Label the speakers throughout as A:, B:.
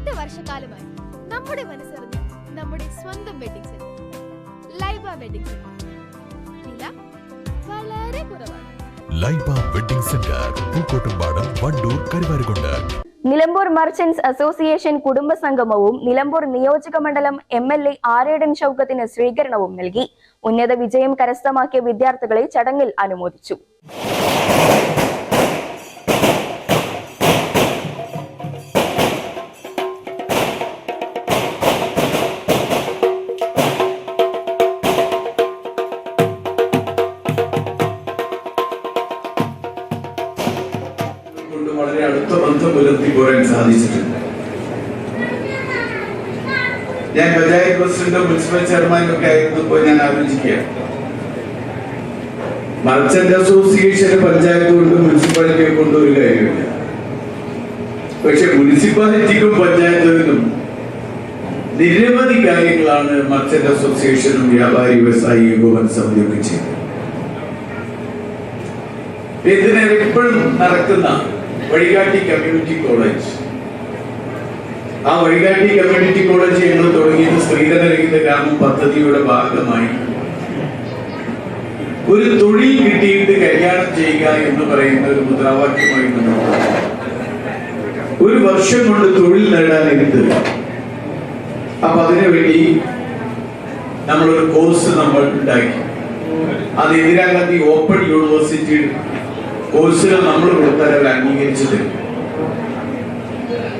A: എട്ട് വർഷക്കാലമായി നമ്മുടെ മനസ്സറിഞ്ഞ നമ്മുടെ സ്വന്തം wedding centre Laiba wedding centre വില വളരെ കുറവാണ്.
B: Laiba wedding centre Pookkottumpadam Wandoor Karuvarakundu.
C: Nilambur merchants association കുടുംബ സംഗമവും നിലമ്പൂർ നിയോജക മണ്ഡലം എം എൽ എ ആരേടൻ ഷൌക്കത്തിന് സ്വീകരണവും നൽകി. ഉന്നത വിജയം കരസ്ഥമാക്കിയ വിദ്യാർത്ഥികളെ ചടങ്ങിൽ അനുമോദിച്ചു.
D: വളരെ അടുത്ത ബന്ധം പുലർത്തി പോരാൻ സാധിച്ചിട്ടുണ്ട്. ഞാൻ പഞ്ചായത്ത് പ്രസിഡന്റും മുനിസിപ്പൽ ചെയർമാനും ഒക്കെ ആയിരുന്നപ്പോൾ ഞാൻ ആലോചിക്കുകയാണ്. മർച്ചന്റ് അസോസിയേഷന് പഞ്ചായത്ത് കൊണ്ട് മുനിസിപ്പാലിറ്റിയെ കൊണ്ട് ഒരു കാര്യമില്ല പക്ഷെ മുനിസിപ്പാലിറ്റിക്കും പഞ്ചായത്തുകളിലും നിരവധി കാര്യങ്ങളാണ് മർച്ചന്റ് അസോസിയേഷനും വ്യാപാരി വ്യവസായി ഏകോപന സമിതിയൊക്കെ ചെയ്തത് എന്തിനാണ് എപ്പോഴും നടക്കുന്ന വഴികാട്ടി കമ്മ്യൂണിറ്റി കോളേജ്. ആ വഴികാട്ടി കമ്മ്യൂണിറ്റി കോളേജ് ഞങ്ങൾ തുടങ്ങിയത് സ്ത്രീധനരഹിത ഗ്രാമം പദ്ധതിയുടെ ഭാഗമായി. ഒരു തൊഴിൽ കിട്ടിയിട്ട് കല്യാണം ചെയ്യുക എന്ന് പറയുന്ന ഒരു മുദ്രാവാക്യമായി ഒരു വർഷം കൊണ്ട് തൊഴിൽ നേടാൻ എടുത്ത് അപ്പൊ അതിനുവേണ്ടി നമ്മളൊരു കോഴ്സ് നമ്മൾ ഉണ്ടാക്കി. അത് ഇന്ദിരാഗാന്ധി ഓപ്പൺ യൂണിവേഴ്സിറ്റി കോഴ്സുകൾ നമ്മൾ കൊടുത്താൽ അവർ അംഗീകരിച്ചത്?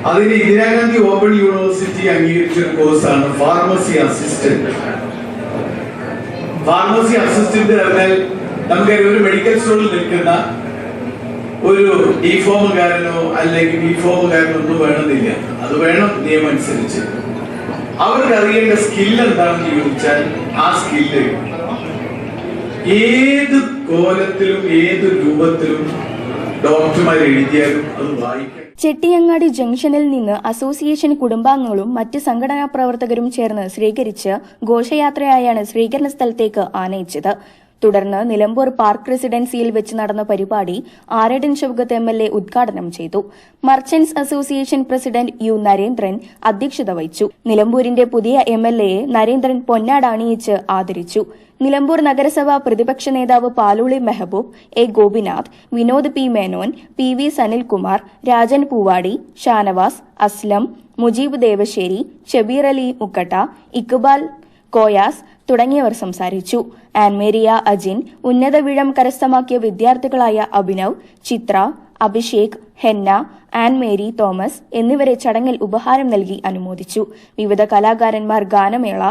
D: അതിന് ഇന്ദിരാഗാന്ധി ഓപ്പൺ യൂണിവേഴ്സിറ്റി അംഗീകരിച്ച ഒരു കോഴ്സാണ് ഫാർമസി അസിസ്റ്റന്റ്. ഫാർമസി അസിസ്റ്റന്റ് പറഞ്ഞാൽ നമുക്കറിയാം ഒരു മെഡിക്കൽ സ്റ്റോറിൽ നിൽക്കുന്ന ഒരു ഡിഫോമുകാരനോ അല്ലെങ്കിൽ ഡിഫോമുകാരനോ ഒന്നും വേണമെന്നില്ല. അത് വേണം നിയമം അനുസരിച്ച്. അവർക്ക് അറിയേണ്ട സ്കിൽ എന്താണെന്ന് ചോദിച്ചാൽ ആ സ്കില്ല് ഏത് കോലത്തിലും ഏത് രൂപത്തിലും ഡോക്ടർമാർ എഴുതിയാലും അത് വായിക്കണം
C: ചെട്ടിയങ്ങാടി ജംഗ്ഷനിൽ നിന്ന് അസോസിയേഷൻ കുടുംബാംഗങ്ങളും മറ്റ് സംഘടനാ പ്രവർത്തകരും ചേർന്ന് സ്വീകരിച്ച് ഘോഷയാത്രയായാണ് സ്വീകരണ സ്ഥലത്തേക്ക് ആനയിച്ചത്. തുടർന്ന് നിലമ്പൂർ പാർക്ക് റെസിഡൻസിയിൽ വെച്ച് നടന്ന പരിപാടി Aryadan Shoukath M L A ഉദ്ഘാടനം ചെയ്തു. Merchants association president U Narendran അധ്യക്ഷത വഹിച്ചു. നിലമ്പൂരിന്റെ പുതിയ എം എൽ എയെ നരേന്ദ്രൻ ആദരിച്ചു. നിലമ്പൂർ നഗരസഭ പ്രതിപക്ഷ നേതാവ് Paluli Mehaboob A Gopinath Vinod P Menon P V Sanilkumar Rajan Poovadi Shanavas Aslam Mujeeb Devassery Shabeer Ali Mukkatta Iqbal Koyas തുടങ്ങിയവർ സംസാരിച്ചു. ആൻമേരിയ അജിൻ ഉന്നത വിഴം കരസ്ഥമാക്കിയ വിദ്യാർത്ഥികളായ Abhinav Chitra Abhishek Henna Ann Mary Thomas എന്നിവരെ ചടങ്ങിൽ ഉപഹാരം നൽകി അനുമോദിച്ചു. വിവിധ കലാകാരന്മാർ ഗാനമേള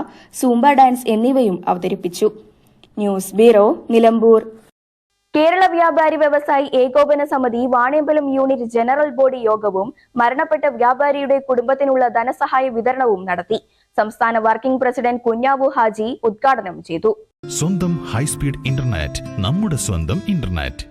C: സൂംബ ഡാൻസ് എന്നിവയും അവതരിപ്പിച്ചു. News bureau Nilambur. കേരള വ്യാപാരി വ്യവസായി ഏകോപന സമിതി വാണിയമ്പലം യൂണിറ്റ് ജനറൽ ബോഡി യോഗവും മരണപ്പെട്ട വ്യാപാരിയുടെ കുടുംബത്തിനുള്ള ധനസഹായ വിതരണവും നടത്തി. സംസ്ഥാന വർക്കിംഗ് പ്രസിഡന്റ് കുഞ്ഞാവു ഹാജി ഉദ്ഘാടനം ചെയ്തു.
B: സ്വന്തം ഹൈസ്പീഡ് ഇന്റർനെറ്റ് നമ്മുടെ സ്വന്തം ഇന്റർനെറ്റ്.